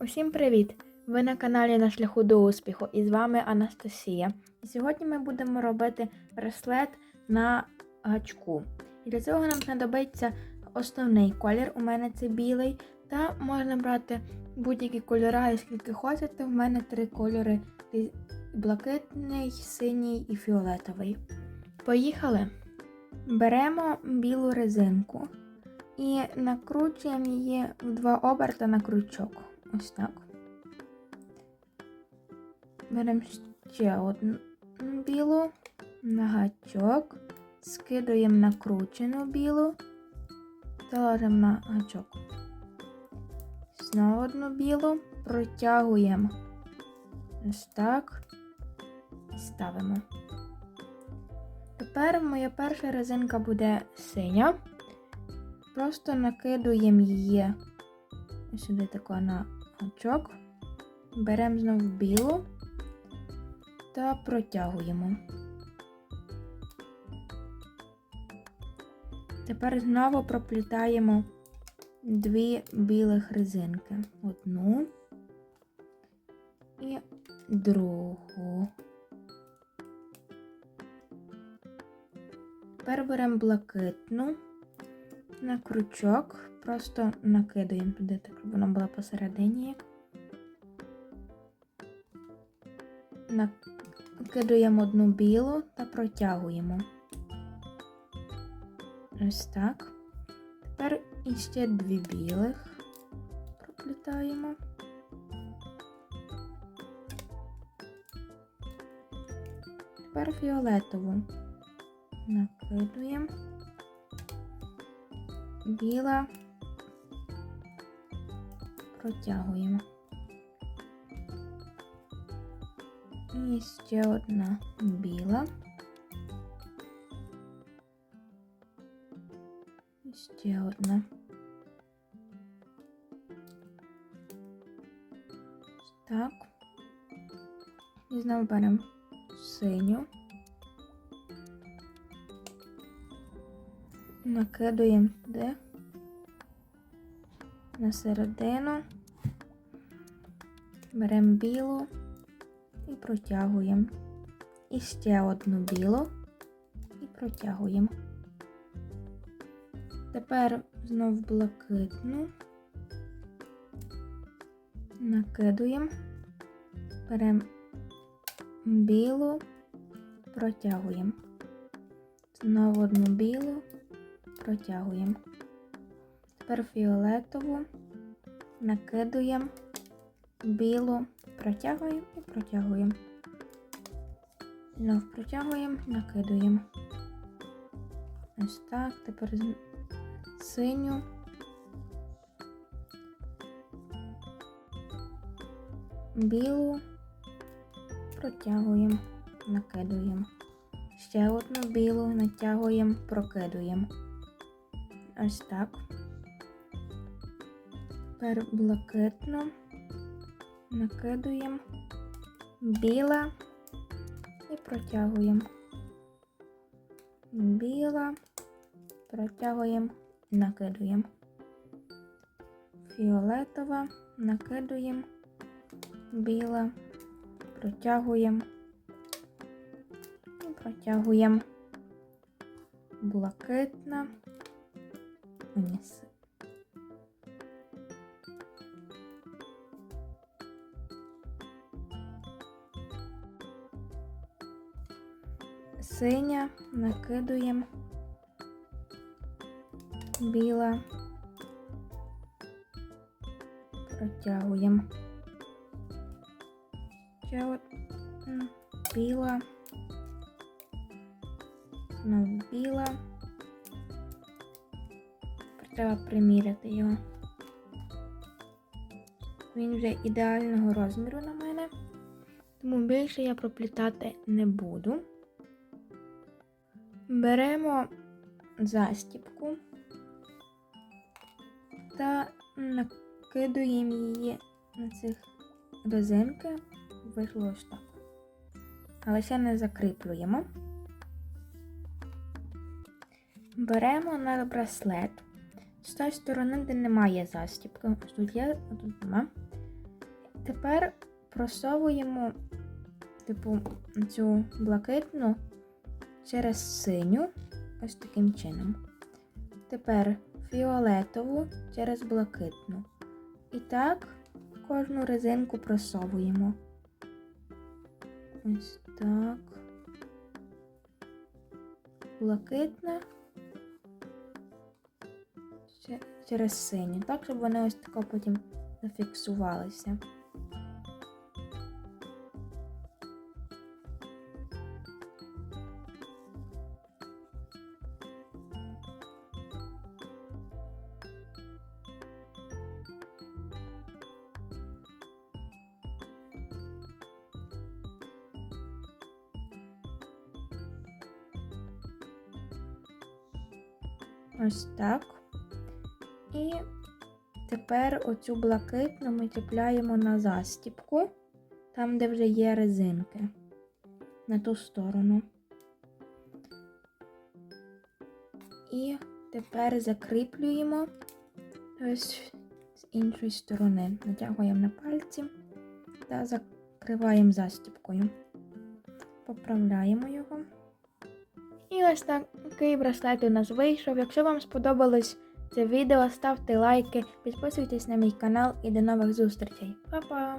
Усім привіт! Ви на каналі На шляху до успіху і з вами Анастасія. І сьогодні ми будемо робити браслет на гачку. І для цього нам знадобиться основний колір, у мене це білий, та можна брати будь-які кольори, скільки хочете. В мене три кольори: блакитний, синій і фіолетовий. Поїхали! Беремо білу резинку і накручуємо її в два оберта на крючок. Ось так. Беремо ще одну білу на гачок, скидуємо накручену білу та ложимо на гачок. Знову одну білу, протягуємо ось так, ставимо. Тепер моя перша резинка буде синя. Просто накидуємо її сюди тако на гачок. Беремо знову білу та протягуємо. Тепер знову проплітаємо дві білих резинки. Одну і другу. Тепер беремо блакитну на крючок, просто накидаємо туди, так щоб вона була посередині. Накидуємо одну білу та протягуємо. Ось так. Тепер іще дві білих проплітаємо. Тепер фіолетову накидуємо. Біла протягуємо. І ще одна біла. І ще одна. Так. І знову беремо синю. Накидуємо туди на середину, беремо білу і протягуємо. І ще одну білу і протягуємо. Тепер знов блакитну, накидуємо, беремо білу, протягуємо. Знову одну білу протягуємо. Тепер фіолетову накидуємо, білу протягуємо і протягуємо. Знов протягуємо, накидуємо. Ось так. Тепер синю. Білу протягуємо, накидуємо. Ще одну білу натягуємо, прокидуємо. Ось так. Тепер блакитну накидуємо, біла і протягуємо. Біла, протягуємо, накидуємо. Фіолетова накидуємо, біла, протягуємо і протягуємо. Блакитна вниз. Синя накидуємо, біла, протягуємо. Ще от біла, знову біла. Треба приміряти його. Він вже ідеального розміру на мене, тому більше я проплітати не буду. Беремо застіпку та накидуємо її на цих резинки, вийшло ось так. Але ще не закріплюємо. Беремо на браслет з тої сторони, де немає застібки. Тут є, тут нема. тепер просовуємо, типу, цю блакитну через синю, ось таким чином. Тепер фіолетову через блакитну. І так кожну резинку просовуємо. Ось так. Блакитна. Через синю. Так, щоб вони ось тако потім зафіксувалися. Ось так. І тепер оцю блакитну ми чіпляємо на застіпку, там, де вже є резинки, на ту сторону. І тепер закріплюємо ось з іншої сторони. Натягуємо на пальці та закриваємо застіпкою. Поправляємо його. І ось такий браслет у нас вийшов. Якщо вам сподобалось це відео, ставте лайки, підписуйтесь на мій канал і до нових зустрічей. Па-па!